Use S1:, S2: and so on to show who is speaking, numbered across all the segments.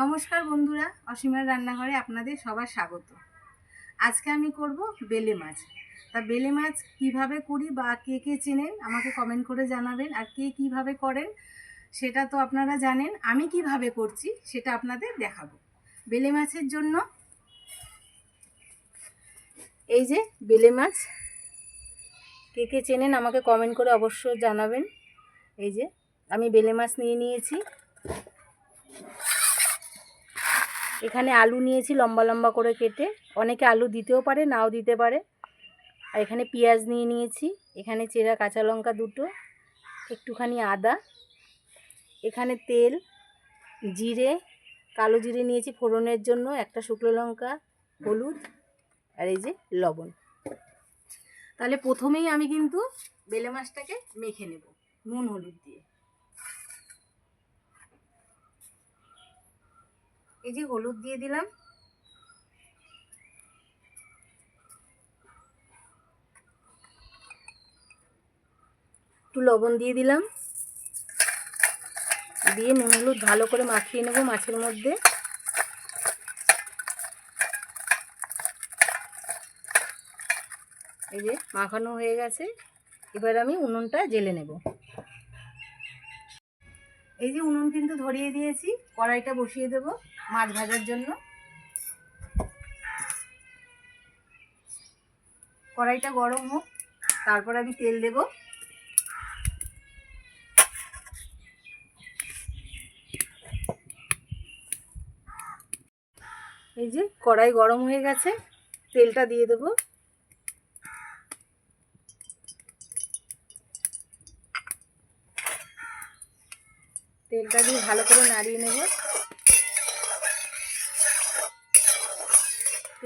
S1: নমস্কার বন্ধুরা, অসীমার রান্নাঘরে আপনাদের সবার স্বাগত। আজকে আমি করব বেলে মাছ। তা বেলে মাছ কীভাবে করি বা কে কে চেনেন আমাকে কমেন্ট করে জানাবেন। আর কে কীভাবে করেন সেটা তো আপনারা জানেন। আমি কীভাবে করছি সেটা আপনাদের দেখাবো। বেলে মাছের জন্য এই যে বেলে মাছ, কে কে চেনেন আমাকে কমেন্ট করে অবশ্য জানাবেন। এই যে আমি বেলে মাছ নিয়ে নিয়েছি। এখানে আলু নিয়েছি লম্বা লম্বা করে কেটে। অনেকে আলু দিতেও পারে, নাও দিতে পারে। আর এখানে পেঁয়াজ নিয়ে নিয়েছি। এখানে চেরা কাঁচা লঙ্কা দুটো, একটুখানি আদা। এখানে তেল, জিরে, কালো জিরে নিয়েছি ফোড়নের জন্য, একটা শুকনো লঙ্কা, হলুদ, আর এই যে লবণ। তাহলে প্রথমেই আমি কিন্তু বেলে মাছটাকে মেখে নেব, নুন, হলুদ দিয়ে। এই যে হলুদ দিয়ে দিলাম। একটু লবণ দিয়ে দিলাম। দিয়ে নুন হলুদ ভালো করে মাখিয়ে নেব মাছের মধ্যে। এই যে মাখানো হয়ে গেছে। এবার আমি উনুনটা জেলে নেব। এই যে উনুন কিন্তু ধরিয়ে দিয়েছি। কড়াইটা বসিয়ে দেব। মাছ ভাজার জন্য। কড়াইটা গরম হোক, তারপর আমি তেল দেব। এই যে কড়াই গরম হয়ে গেছে, তেলটা দিয়ে দেবো। তেলটা দিয়ে ভালো করে নাড়িয়ে নেব।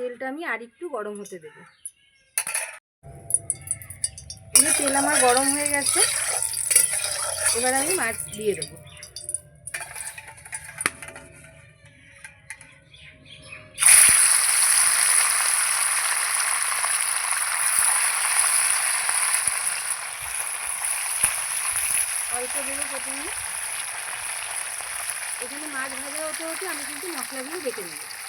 S1: তেলটা আমি আর একটু গরম হতে দেব। এই তেল আমার গরম হয়ে গেছে। এবার আমি মাছ দিয়ে দেবো। অল্প দেবো প্রথমে। এখানে মাছ ভাজা হতে হতে আমি কিন্তু মশলাগুলো বেটে নেব।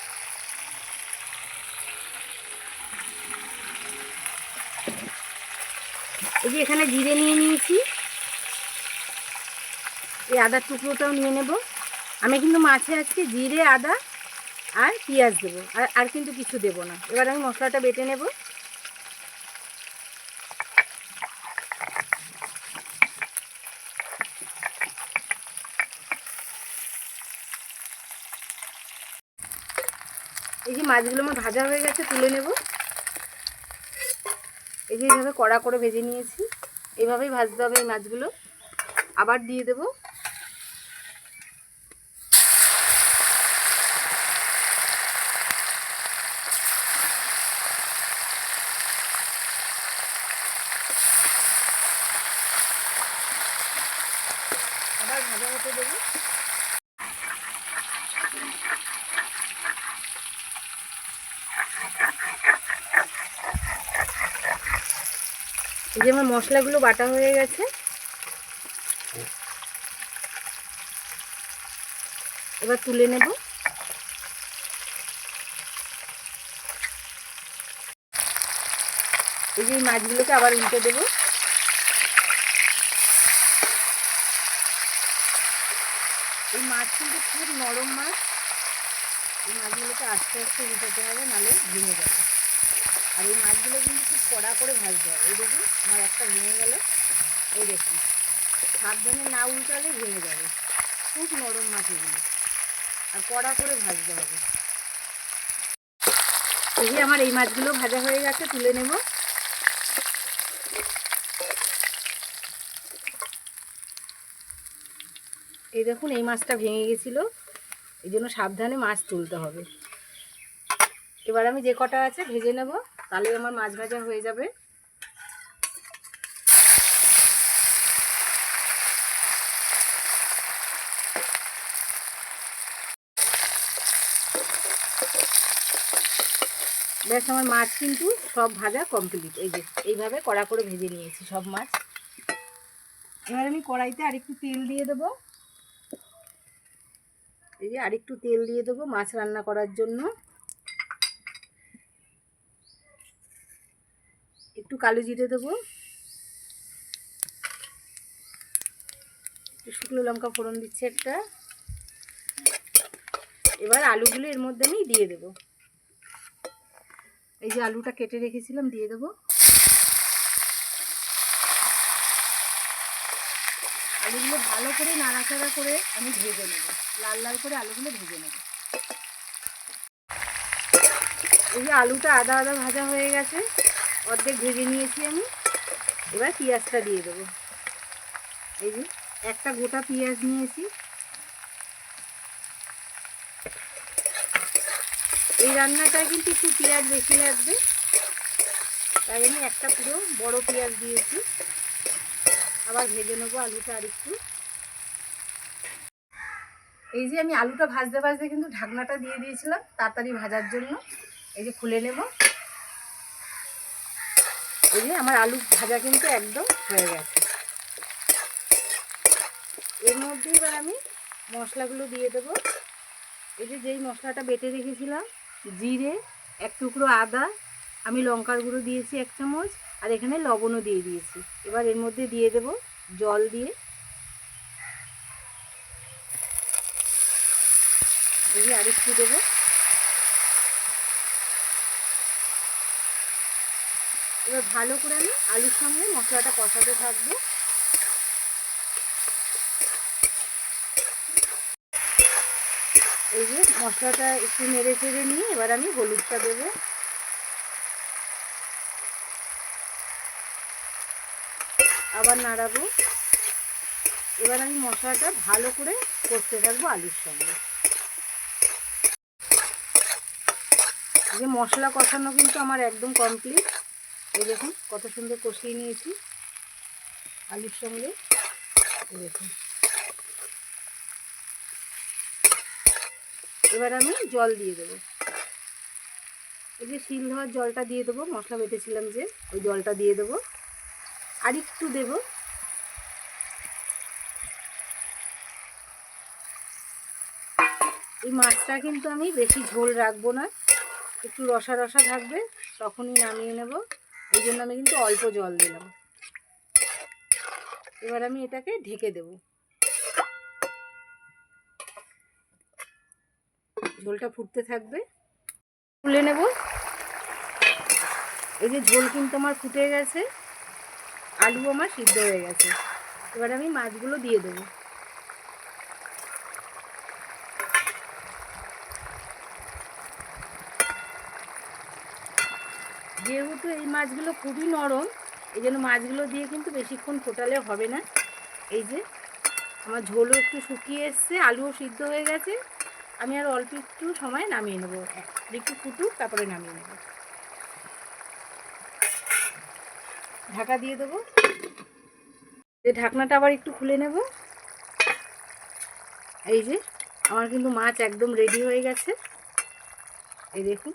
S1: এই যে এখানে জিরে নিয়ে নিয়েছি। এই আদার টুকরোটাও নিয়ে নেব। আমি কিন্তু মাছে আজকে জিরে, আদা আর পেঁয়াজ দেবো। আর আর কিন্তু কিছু দেবো না। এবার আমি মশলাটা বেটে নেব। এই যে মাছগুলো আমার ভাজা হয়ে গেছে, তুলে নেব। এই যে এইভাবে কড়া করে ভেজে নিয়েছি। এইভাবেই ভাজতে হবে এই মাছগুলো। আবার দিয়ে দেব। আবার দেবো। এই যে আমার মশলাগুলো বাটা হয়ে গেছে। এবার তুলে নেব। এই যে মাছগুলোকে আবার উল্টে দেব। এই মাছ কিন্তু খুব নরম মাছ। এই মাছগুলোকে আস্তে আস্তে উল্টাতে হবে, নাহলে ভেঙে যাবে। আর এই মাছগুলো কিন্তু খুব কড়া করে ভাজতে হবে। এই দেখুন, আমার একটা ভেঙে গেল। এই দেখুন, সাবধানে না উল্টালে ভেঙে যাবে। খুব নরম মাছ এগুলো আর কড়া করে ভাজতে হবে। এই আমার এই মাছগুলো ভাজা হয়ে গেছে, তুলে নেব। এই দেখুন, এই মাছটা ভেঙে গেছিল। এই জন্য সাবধানে মাছ তুলতে হবে। এবার আমি যে কটা আছে, ভেজে নেব। তাহলে আমার মাছ ভাজা হয়ে যাবে। ব্যাস আমার মাছ কিন্তু সব ভাজা কমপ্লিট এই যে, এইভাবে কড়া করে ভেজে নিয়েছি সব মাছ। এবার আমি কড়াইতে আরেকটু তেল দিয়ে দেবো। এই যে আরেকটু তেল দিয়ে দেবো মাছ রান্না করার জন্য। একটু কালো জিরে দেবো। শুকনো লঙ্কা ফোড়ন দিচ্ছে একটা। এবার আলুগুলো এর মধ্যে আমি দিয়ে দেবো। এই যে আলুটা কেটে রেখেছিলাম, দিয়ে দেবো। আলুগুলো ভালো করে নাড়াচাড়া করে আমি ভেজে নেব। লাল লাল করে আলুগুলো ভেজে নেব। এই যে আলুটা আদা আদা ভাজা হয়ে গেছে। অর্ধেক ভেজে নিয়েছি আমি। এবার পেঁয়াজটা দিয়ে দেবো। এই যে একটা গোটা পেঁয়াজ নিয়েছি। এই রান্নাটায় কিন্তু একটু পেঁয়াজ বেশি লাগবে। তাই আমি একটা পুরো বড় পেঁয়াজ দিয়েছি। আবার ভেজে নেব আলুটা আর একটু এই যে আমি আলুটা ভাজতে ভাজতে কিন্তু ঢাকনাটা দিয়ে দিয়েছিলাম তাড়াতাড়ি ভাজার জন্য। এই যে খুলে নেব। এই যে আমার আলু ভাজা কিন্তু একদম হয়ে গেছে। এর মধ্যে এবার আমি মশলাগুলো দিয়ে দেবো। এই যে যেই মশলাটা বেটে রেখেছিলাম, জিরে, এক টুকরো আদা, আমি লঙ্কার গুঁড়ো দিয়েছি এক চামচ, আর এখানে লবণও দিয়ে দিয়েছি। এবার এর মধ্যে দিয়ে দেব জল দিয়ে। এই যে আরেকটু দেবো। এবার ভালো করে আমি আলুর সঙ্গে মশলাটা কষাতে থাকব। এই যে মশলাটা একটু নেড়ে চেড়ে নিয়ে এবার আমি হলুদটা দেবো। আবার নাড়াবো। এবার আমি মশলাটা ভালো করে কষতে থাকব আলুর সঙ্গে। যে মশলা কষানো কিন্তু আমার একদম কমপ্লিট এই দেখুন, কত সুন্দর কষিয়ে নিয়েছি। আলুর সঙ্গে, এই দেখুন। এবার আমি জল দিয়ে দেবো। এই যে শিল ধোয়ার জলটা দিয়ে দেবো, মশলা বেটেছিলাম যে, ওই জলটা দিয়ে দেবো। আর একটু দেবো। এই মাছটা কিন্তু আমি বেশি ঝোল রাখব না, একটু রসা রসা থাকবে, তখনই নামিয়ে নেব। এই জন্য আমি কিন্তু অল্প জল দিলাম। এবার আমি এটাকে ঢেকে দেব। ঝোলটা ফুটতে থাকবে। তুলে নেব। এই যে ঝোল কিন্তু আমার ফুটে গেছে। আলু আমার সিদ্ধ হয়ে গেছে। এবার আমি মাছগুলো দিয়ে দেবো। যেহেতু এই মাছগুলো খুবই নরম এই জন্য মাছগুলো দিয়ে কিন্তু বেশিক্ষণ ফোটালে হবে না। এই যে, আমার ঝোলও একটু শুকিয়ে এসছে, আলুও সিদ্ধ হয়ে গেছে। আমি আর অল্প একটু সময় নামিয়ে নেব। একটু ফুটুক, তারপরে নামিয়ে নেব। ঢাকা দিয়ে দেবো। যে ঢাকনাটা আবার একটু খুলে নেব। এই যে, আমার কিন্তু মাছ একদম রেডি হয়ে গেছে। এই দেখুন।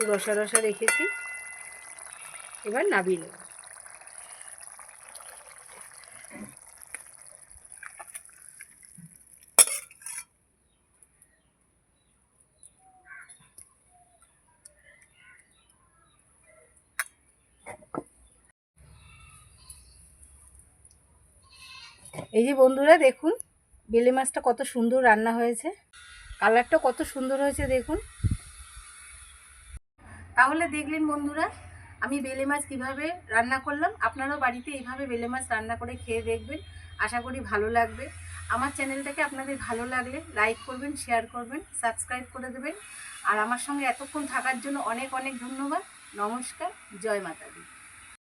S1: রসা রসা রেখেছি। এবার নাবিয়ে নেব। এই যে বন্ধুরা, দেখুন, বেলে মাছটা কত সুন্দর রান্না হয়েছে। কালারটা কত সুন্দর হয়েছে, দেখুন। তাহলে দেখলেন বন্ধুরা, আমি বেলে মাছ কীভাবে রান্না করলাম, আপনারাও বাড়িতে এইভাবে বেলে মাছ রান্না করে খেয়ে দেখবেন, আশা করি ভালো লাগবে। আমার চ্যানেলটাকে আপনাদের ভালো লাগলে লাইক করবেন, শেয়ার করবেন, সাবস্ক্রাইব করে দেবেন। আর আমার সঙ্গে এতক্ষণ থাকার জন্য অনেক অনেক ধন্যবাদ। নমস্কার, জয় মাতাদি